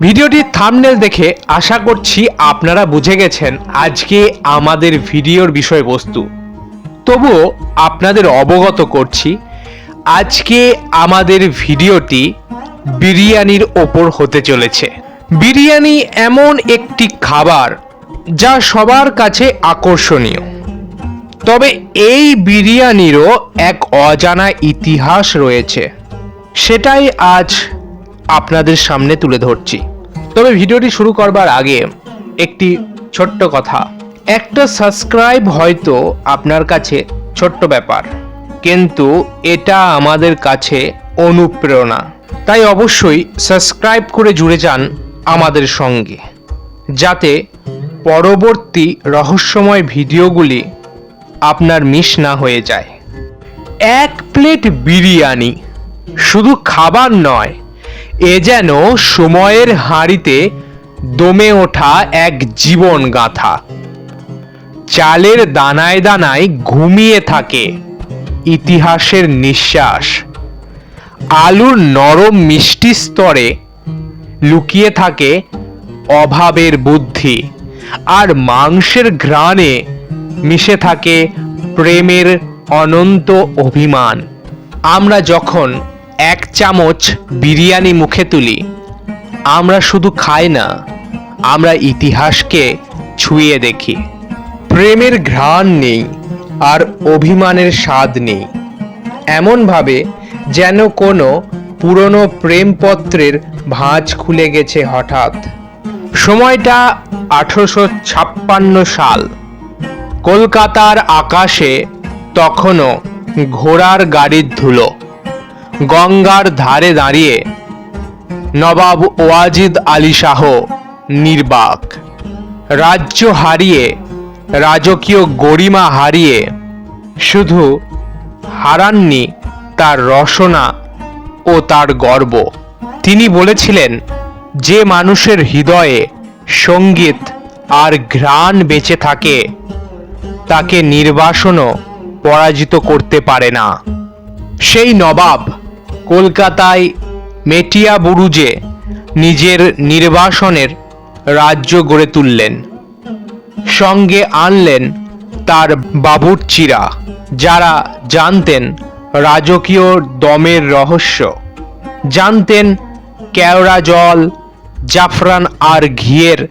ভিডিওটির থামনেল দেখে আশা করছি আপনারা বুঝে গেছেন আজকে আমাদের ভিডিওর বিষয়বস্তু। তবুও আপনাদের অবগত করছি, আজকে আমাদের ভিডিওটি বিরিয়ানির ওপর হতে চলেছে। বিরিয়ানি এমন একটি খাবার যা সবার কাছে আকর্ষণীয়। তবে এই বিরিয়ানিরও এক অজানা ইতিহাস রয়েছে। সেটাই আজ আপনাদের সামনে তুলে ধরছি। তবে ভিডিওটি শুরু করবার আগে একটি ছোট্ট কথা। একটা সাবস্ক্রাইব হয়তো আপনার কাছে ছোট্ট ব্যাপার, কিন্তু এটা আমাদের কাছে অনুপ্রেরণা। তাই অবশ্যই সাবস্ক্রাইব করে জুড়ে যান আমাদের সঙ্গে, যাতে পরবর্তী রহস্যময় ভিডিওগুলি আপনার মিস না হয়ে যায়। এক প্লেট বিরিয়ানি শুধু খাবার নয় এ যেন সময়ের হাঁড়িতে দমে ওঠা এক জীবন গাথা। চালের দানায় দানায় ঘুমিয়ে থাকে ইতিহাসের নিঃশ্বাস। আলুর নরম মিষ্টি স্তরে লুকিয়ে থাকে অভাবের বুদ্ধি আর মাংসের ঘ্রাণে মিশে থাকে প্রেমের অনন্ত অভিমান। আমরা যখন এক চামচ বিরিয়ানি মুখে তুলি। আমরা শুধু খাই না, আমরা ইতিহাসকে ছুঁয়ে দেখি। প্রেমের ঘ্রাণ নেই আর অভিমানের স্বাদ নেই। এমনভাবে যেন কোনো পুরনো প্রেমপত্রের ভাঁজ খুলে গেছে হঠাৎ। সময়টা আঠারোশো ছাপ্পান্ন সাল। কলকাতার আকাশে তখনও ঘোড়ার গাড়ির ধুলো। গঙ্গার ধারে দাঁড়িয়ে নবাব ওয়াজিদ আলী শাহ নির্বাক। রাজ্য হারিয়ে, রাজকীয় গরিমা হারিয়ে শুধু হারাননি তার রসনা ও তার গর্ব। তিনি বলেছিলেন, যে মানুষের হৃদয়ে সংগীত আর ঘ্রাণ বেঁচে থাকে, তাকে নির্বাসনও পরাজিত করতে পারে না। সেই নবাব কলকাতায় মেটিয়া বুরুজে নিজের নির্বাসনের রাজ্য গড়ে তুললেন। সঙ্গে আনলেন তার বাবুর্চিরা যারা জানতেন রাজকীয় দমের রহস্য। জানতেন কেওড়া জল, জাফরান আর ঘিয়ের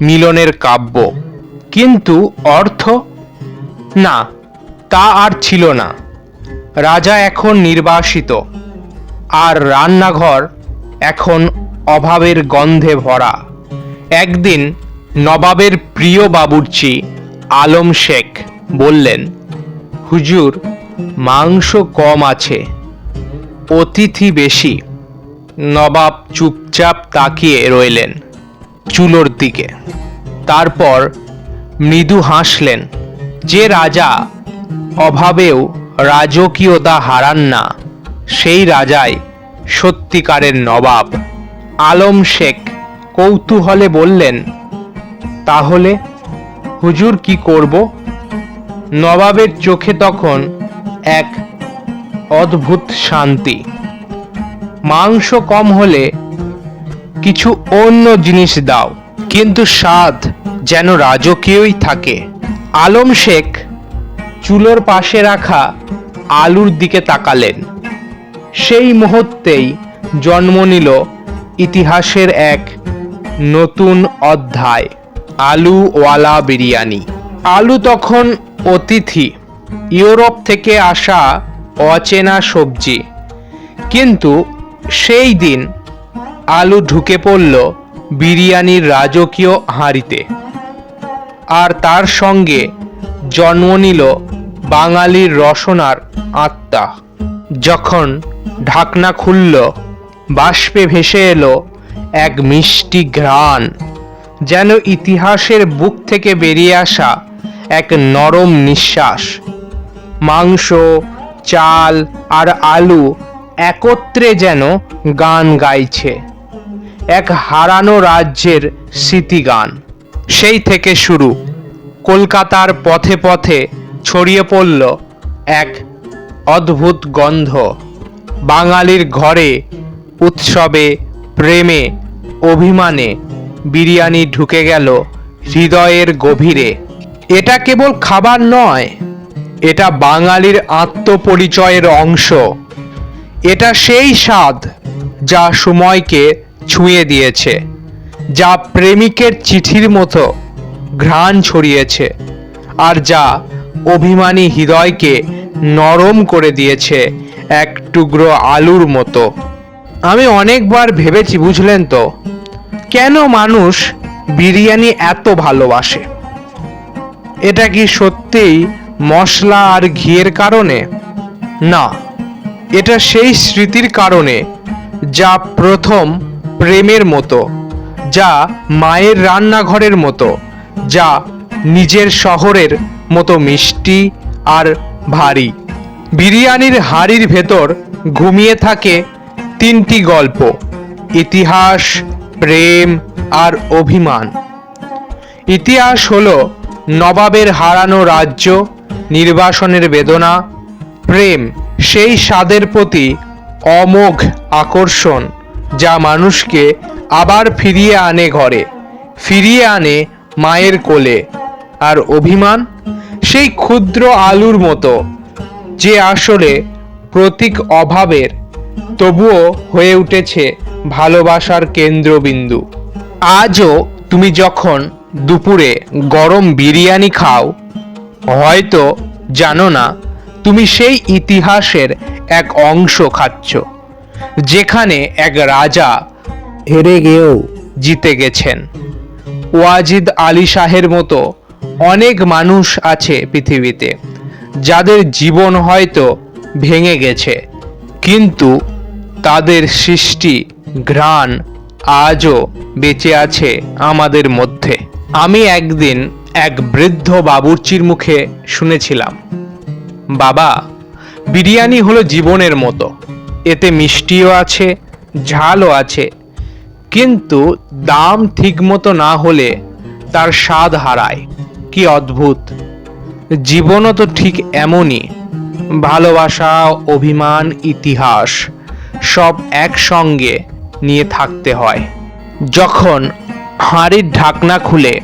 মিলনের কাব্য। কিন্তু অর্থ? না, তা আর ছিল না। রাজা এখন নির্বাসিত। আর রান্নাঘর এখন অভাবের গন্ধে ভরা। একদিন নবাবের প্রিয় বাবুর্চি আলম শেখ বললেন, হুজুর, মাংস কম আছে, অতিথি বেশি। নবাব চুপচাপ তাকিয়ে রইলেন চুলোর দিকে। তারপর মৃদু হাসলেন, যে রাজা, অভাবেও রাজকীয়তা হারান না। সেই রাজাই সত্যিকারের নবাব। আলম শেখ কৌতূহলে বললেন, তাহলে হুজুর কি করব? নবাবের চোখে তখন এক অদ্ভুত শান্তি। মাংস কম হলে কিছু অন্য জিনিস দাও, কিন্তু স্বাদ যেন রাজকীয়ই থাকে। আলম শেখ চুলোর পাশে রাখা আলুর দিকে তাকালেন। সেই মুহূর্তেই জন্ম নিল ইতিহাসের এক নতুন অধ্যায়, আলুওয়ালা বিরিয়ানি। আলু তখন অতিথি, ইউরোপ থেকে আসা অচেনা সবজি। কিন্তু সেই দিন আলু ঢুকে পড়ল বিরিয়ানির রাজকীয় হাঁড়িতে। আর তার সঙ্গে জন্ম নিল বাঙালির রসনার আত্মা। যখন ঢাকনা খুলল, বাষ্পে ভেসে এলো এক মিষ্টি ঘ্রাণ, যেন ইতিহাসের বুক থেকে বেরিয়ে আসা এক নরম নিঃশ্বাস। মাংস, চাল আর আলু একত্রে যেন গান গাইছে, এক হারানো রাজ্যের স্মৃতিগান। সেই থেকে শুরু। কলকাতার পথে পথে ছড়িয়ে পড়ল এক অদ্ভুত গন্ধ। বাঙালির ঘরে, উৎসবে, প্রেমে, অভিমানে বিরিয়ানি ঢুকে গেল হৃদয়ের গভীরে। এটা কেবল খাবার নয়, এটা বাঙালির আত্মপরিচয়ের অংশ। এটা সেই স্বাদ যা সময়কে ছুঁয়ে দিয়েছে, যা প্রেমিকের চিঠির মতো ঘ্রাণ ছড়িয়েছে, আর যা অভিমানী হৃদয়কে নরম করে দিয়েছে এক টুকরো আলুর মতো। আমি অনেকবার ভেবেছি, বুঝলেন তো, কেন মানুষ বিরিয়ানি এত ভালোবাসে? এটা কি সত্যিই মশলা আর ঘিয়ের কারণে? না, এটা সেই স্মৃতির কারণে যা প্রথম প্রেমের মতো, যা মায়ের রান্নাঘরের মতো, যা নিজের শহরের মতো মিষ্টি আর ভারী। বিরিয়ানির হাড়ির ভেতর ঘুমিয়ে থাকে তিনটি গল্প, ইতিহাস, প্রেম আর অভিমান। ইতিহাস হলো নবাবের হারানো রাজ্য, নির্বাসনের বেদনা, প্রেম, সেই স্বাদের প্রতি অমোঘ আকর্ষণ যা মানুষকে আবার ফিরিয়ে আনে ঘরে, ফিরিয়ে আনে মায়ের কোলে। আর অভিমান? সেই ক্ষুদ্র আলুর মতো, যে আসলে প্রতীক অভাবের, তবুও হয়ে উঠেছে ভালোবাসার কেন্দ্রবিন্দু। আজও তুমি যখন দুপুরে গরম বিরিয়ানি খাও, হয়তো জানো না তুমি সেই ইতিহাসের এক অংশ খাচ্ছ, যেখানে এক রাজা হেরে গিয়েও জিতে গেছেন। ওয়াজিদ আলী শাহের মতো অনেক মানুষ আছে পৃথিবীতে, যাদের জীবন হয়তো ভেঙে গেছে, কিন্তু তাদের সৃষ্টি ঘ্রাণ আজও বেঁচে আছে আমাদের মধ্যে। আমি একদিন এক বৃদ্ধ বাবুর্চির মুখে শুনেছিলাম, বাবা, বিরিয়ানি হলো জীবনের মতো, এতে মিষ্টিও আছে, ঝালও আছে, কিন্তু দাম ঠিকমতো না হলে তার স্বাদ হারায়। কি অদ্ভুত? জীবনও তো ঠিক এমনই। ভালোবাসা, অভিমান, ইতিহাস, সব একসঙ্গে নিয়ে থাকতে হয়। যখন হাঁড়ির ঢাকনা খুলে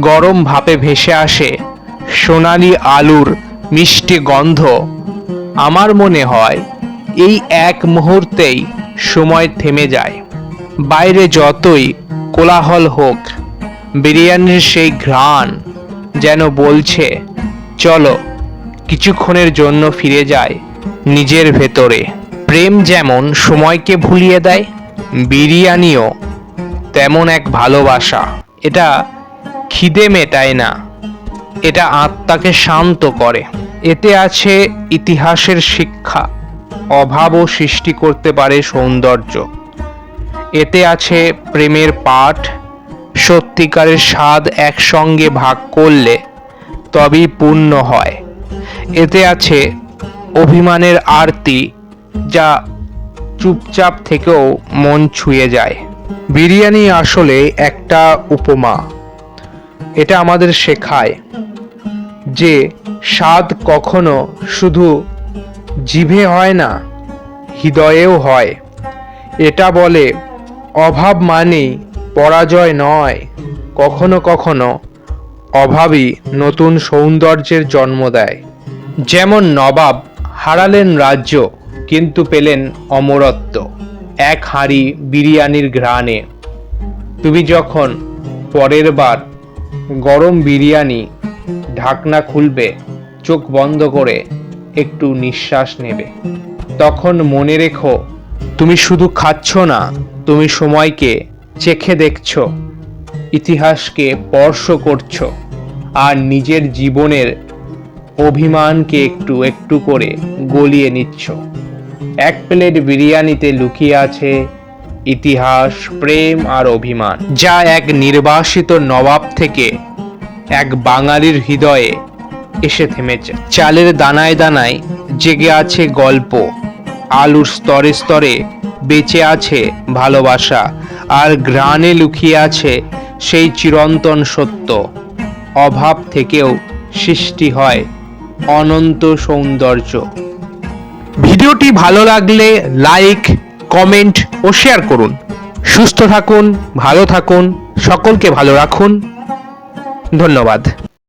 গরম ভাপে ভেসে আসে সোনালি আলুর মিষ্টি গন্ধ, আমার মনে হয় এই এক মুহূর্তেই সময় থেমে যায়। বাইরে যতই কোলাহল হোক, বিরিয়ানির সেই ঘ্রাণ যেন বলছে, চলো, কিছুক্ষণের জন্য ফিরে যায় নিজের ভেতরে। প্রেম যেমন সময়কে ভুলিয়ে দেয়, বিরিয়ানিও তেমন এক ভালোবাসা। এটা খিদে মেটায় না, এটা আত্মাকে শান্ত করে। এতে আছে ইতিহাসের শিক্ষা, অভাবও সৃষ্টি করতে পারে সৌন্দর্য। এতে আছে প্রেমের পাঠ সত্যিকারের স্বাদ একসঙ্গে ভাগ করলে তবেই পূর্ণ হয়। এতে আছে অভিমানের আরতি যা চুপচাপ থেকেও মন ছুঁয়ে যায়। বিরিয়ানি আসলে একটা উপমা। এটা আমাদের শেখায় যে স্বাদ কখনো শুধু জিভে হয় না, হৃদয়েও হয়। এটা বলে অভাব মানেই পরাজয় নয়, কখনো কখনো অভাবই নতুন সৌন্দর্যের জন্ম দেয়। যেমন নবাব হারালেন রাজ্য, কিন্তু পেলেন অমরত্ব। এক হাঁড়ি বিরিয়ানির ঘ্রাণে। তুমি যখন পরের বার গরম বিরিয়ানি ঢাকনা খুলবে, চোখ বন্ধ করে একটু নিঃশ্বাস নেবে। তখন মনে রেখো, তুমি শুধু খাচ্ছ না, তুমি সময়কে চেখে দেখছ, ইতিহাসকে স্পর্শ করছ, আর নিজের জীবনের অভিমানকে একটু একটু করে গলিয়ে নিচ্ছ। এক প্লেট বিরিয়ানিতে লুকিয়ে আছে ইতিহাস, প্রেম আর অভিমান, যা এক নির্বাসিত নবাব থেকে এক বাঙালির হৃদয়ে এসে থেমেছে। চালের দানায় দানায় জেগে আছে গল্প, আলুর স্তরে স্তরে বেঁচে আছে ভালোবাসা আর গ্রানে লুকিয়ে আছে সেই চিরন্তন সত্য। অভাব থেকেও সৃষ্টি হয় অনন্ত সৌন্দর্য। ভিডিওটি ভালো লাগলে লাইক, কমেন্ট ও শেয়ার করুন। সুস্থ থাকুন, ভালো থাকুন, সকলকে ভালো রাখুন। ধন্যবাদ।